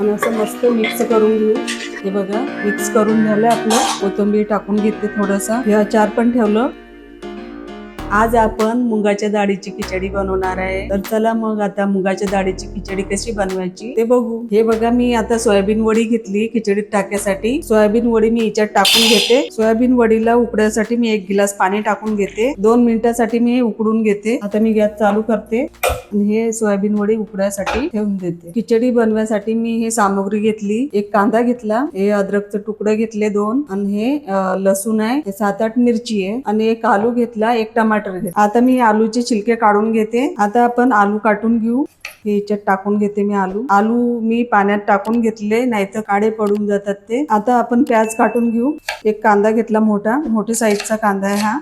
आणि असं मस्त मिक्स करून घेऊ. हे बघा मिक्स करून झालं आपलं. कोथिंबीर टाकून घेते थोडंसं. हे अचार पण ठेवलं. आज आपण मुगाच्या डाळीची खिचडी बनवणार आहे. तर चला मग आता मुगाच्या डाळीची खिचडी कशी बनवायची ते बघू. हे बघा मी आता सोयाबीन वडी घेतली खिचडीत टाकण्यासाठी सोयाबीन वडी मी याच्यात टाकून घेते. सोयाबीन वडीला उकड्यासाठी मी एक गिलास पाणी टाकून घेते. दोन मिनिटासाठी मी उकडून घेते. आता मी गॅस चालू करते. हे सोयाबीन वडी उकडायसाठी ठेवून देते. खिचडी बनवायसाठी मी हे सामग्री घेतली. एक कांदा घेतला. हे अद्रकचं तुकडं घेतले दोन आणि हे लसूण आहे. हे सात आठ मिरची आहे. आणि एक आलू घेतला. एक टमाटर घेतला. आता मी आलूचे छिलके काढून घेते. आता आपण आलू काटून घेऊ. हे याच्यात टाकून घेते मी आलू. आलू मी पाण्यात टाकून घेतले. नाहीतर काळे पडून जातात ते. आता आपण प्याज काटून घेऊ. एक कांदा घेतला मोठा. मोठ्या साईजचा कांदा आहे हा.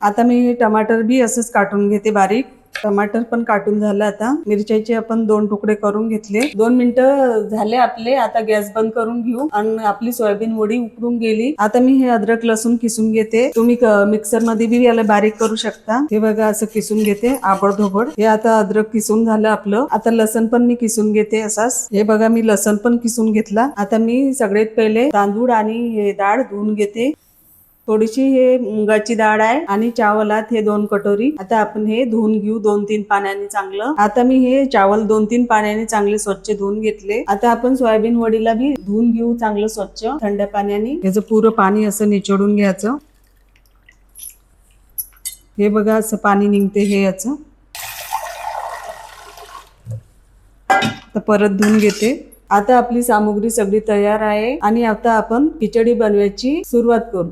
आता मी टमाटर बी असंच काटून घेते बारीक. टमाटर पण काटून झालं आता. मिरच्याचे आपण दोन तुकडे करून घेतले. दोन मिनिटं झाले आपले. आता गॅस बंद करून घेऊ. आणि आपली सोयाबीन वडी उकडून गेली. आता मी हे अद्रक लसूण किसून घेते. तुम्ही मिक्सरमध्ये बी याला बारीक करू शकता. हे बघा असं किसून घेते आबडधोबड. हे आता अद्रक किसून झालं आपलं. आता लसण पण मी किसून घेते असाच. हे बघा मी लसण पण किसून घेतला. आता मी सगळ्यात पहिले तांदूळ आणि हे डाळ धुवून घेते. थोडीशी हे मुगाची डाळ आहे आणि चावलात हे दोन कटोरी. आता आपण हे धुवून घेऊ दोन तीन पाण्याने चांगलं. आता मी हे चावल दोन तीन पाण्याने चांगले स्वच्छ धुवून घेतले. आता आपण सोयाबीन वडीला बी धुवून घेऊ चांगलं स्वच्छ थंड पाण्याने. याचं पुरं पाणी असं निचोडून घ्यायचं. हे बघा असं पाणी निघते हे याचं. परत धुवून घेते. आता आपली सामुग्री सगळी तयार आहे आणि आता आपण खिचडी बनवायची सुरुवात करू.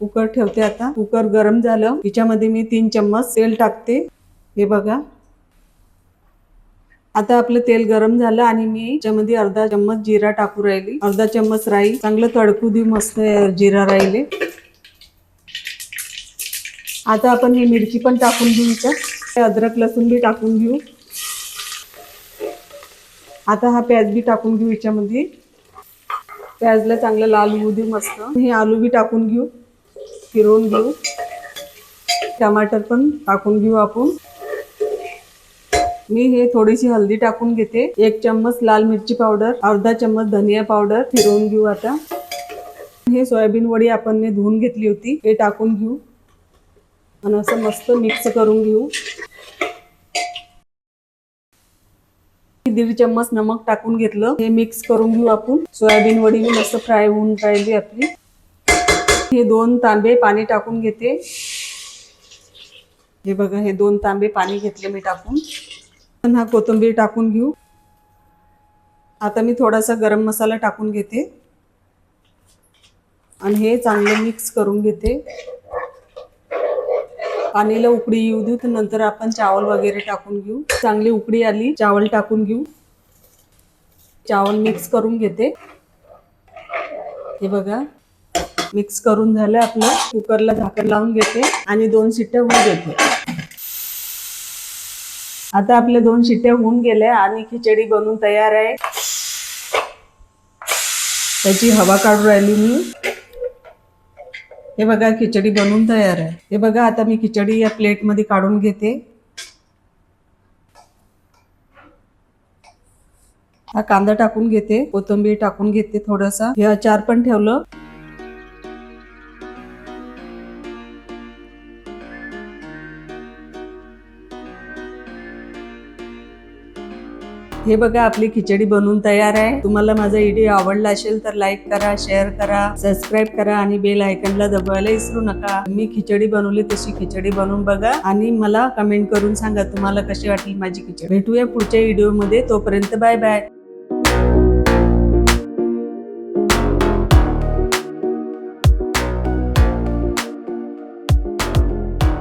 कुकर ठेवते आता. कुकर गरम झालं. हिच्यामध्ये मी तीन चम्मच तेल टाकते. हे बघा. आता आपलं तेल गरम झालं आणि मी याच्यामध्ये अर्धा चम्मच जिरा टाकू राहिली. अर्धा चम्मच राई. चांगलं तडकू देऊ मस्त जिरा राहिले. आता आपण ही मिरची पण टाकून घेऊ इथं. अद्रक लसूण बी टाकून घेऊ. आता हा प्याज बी टाकून घेऊ याच्यामध्ये. प्याजला चांगलं लाल होऊ देऊ मस्त. हे आलू बी टाकून घेऊ. फिरवून घेऊ. टमाटर पण टाकून घेऊ आपण. मी हे थोडीशी हल्दी टाकून घेते. एक चम्मच लाल मिरची पावडर अर्धा चम्मच धनिया पावडर फिरवून घेऊ आता. हे सोयाबीन वडी आपण धुवून घेतली होती. हे टाकून घेऊ. आणि असं मस्त मिक्स करून घेऊ. दीड चम्मच नमक टाकून घेतलं. हे मिक्स करून घेऊ आपण. सोयाबीन वडी मस्त फ्राय होऊन राहिली आपली. हे दोन तांबे पाणी टाकून घेते. हे बघा हे दोन तांबे पाणी घेतले मी टाकून. आणि हा कोथिंबीर टाकून घेऊ. आता मी थोडासा गरम मसाला टाकून घेते. आणि हे चांगलं मिक्स करून घेते. पाणीला उकडी येऊ देऊ तर नंतर आपण चावल वगैरे टाकून घेऊ. चांगली उकडी आली चावल टाकून घेऊ. चावल मिक्स करून घेते. हे बघा मिक्स करून झालं आपलं. कुकरला झाकण लावून घेते आणि दोन शिट्ट्या होऊ देते. आता आपल्या दोन शिट्ट्या होऊन गेल्या आणि खिचडी बनवून तयार आहे. त्याची हवा काढून राहिली मी. हे बघा खिचडी बनवून तयार आहे. हे बघा आता मी खिचडी या प्लेटमध्ये काढून घेते. हा कांदा टाकून घेते कोथिंबीर टाकून घेते थोडासा. हे अचार पण ठेवलं. हे बघा आपली खिचडी बनवून तयार आहे. तुम्हाला माझा व्हिडिओ आवडला असेल तर लाईक करा शेअर करा सबस्क्राईब करा आणि बेल आयकनला दबावायला विसरू नका. मी खिचडी बनवली तशी खिचडी बनवून बघा आणि मला कमेंट करून सांगा तुम्हाला कशी वाटली माझी खिचडी. भेटूया पुढच्या व्हिडिओमध्ये तोपर्यंत बाय बाय